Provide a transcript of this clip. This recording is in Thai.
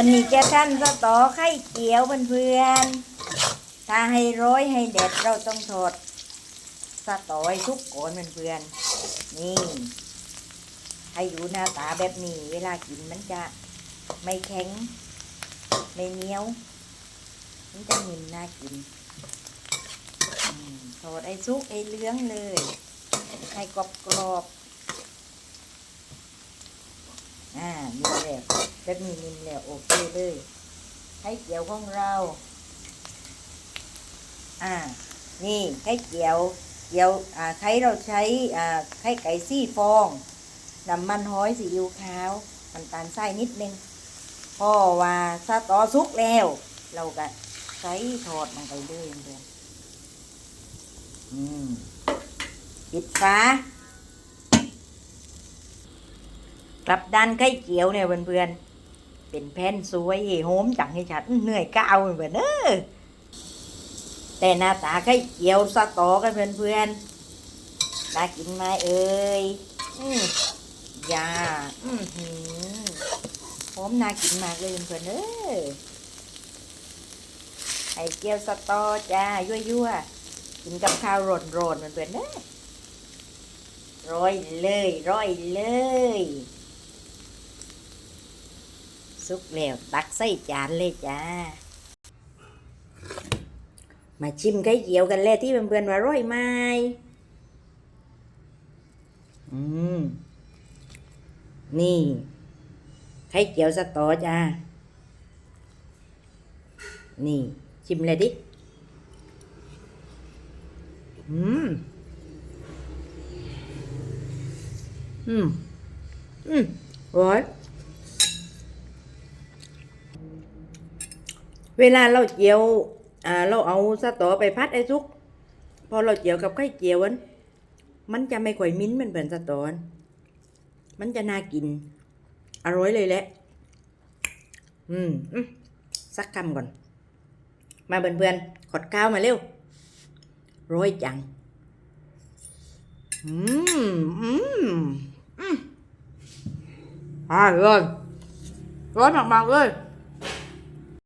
วันนี้จะท่านสตอไข่เจียวเพื่อนๆถ้าให้ร้อยให้เด็ดเราต้องทอดสตอให้ทุกก่อนเพื่อนๆนี่ให้ดูหน้าตาแบบนี้ เวลากินมันจะไม่แข็ง ไม่เหนียว มันจะนิ่มน่ากินอืมทอดไอ้ซุกไอ้เลื้องเลย ให้กรอบกรอบๆ อ่านี่แหละแบบนี้นิ่มแล้วโอเคเลย ให้เกี๊ยวของเรา อ่า นี่ไข่เจียวเจียวอ่าไข่เราใช้อ่าไข่ไก่ซี่ฟองน้ำมันห้อยซีอิ๊วขาวน้ำตาลทรายนิดนึงพราะว่าถ้าต่อสุกแล้ว เราก็ใส่ทอดลงไปเลยเพื่อนๆอืมปิดฟ้า กลับด้านไข่เจียวเนี่ยเพื่อนๆเป็นแผ่นสวยโหมจังให้ฉันเหนื่อยก้าวเพื่อนเออแต่หน้าตาไข่เจียวสตอกันเพื่อนๆน่ากินไหมเอ่ยอืมยาอืมหืมหอมน่ากินมากเลยเพื่อนเออไข่เจียวสตอจ้ายั่วๆกินกับข้าวร้อนๆเพื่อนๆเนอะร้อยเลยร้อยเลย สุกแล้ว ตักใส่จานเลยจ้า มาชิมไข่เจียวกันเลยที่เพื่อนๆว่าร้อยไหมอืม นี่ไข่เจียวสตอจ้า นี่ชิมเลยดิ อืม อืม อืมร้อย เวลาเราเจียวอ่าเราเอาสตอไปพัดไอ้ซุก พอเราเจียวกับไข่เจียวมันมันจะไม่ค่อยมิ้นเหมันเป็นสตอนมันจะน่ากิน อร่อยเลยแหละอืมอืมสักคำก่อน มาเพื่อนๆขอดข้าวมาเร็วร้อยจัง อืม อืม อืมอ่าเลยร้อนมากๆเลย